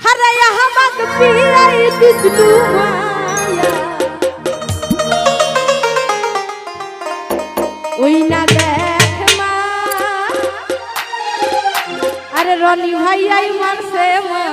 হারে আহমদ পিরাই দিসলু মায়া ওই না দেখ মা, আরে রনি ভাই আই মারছে মা।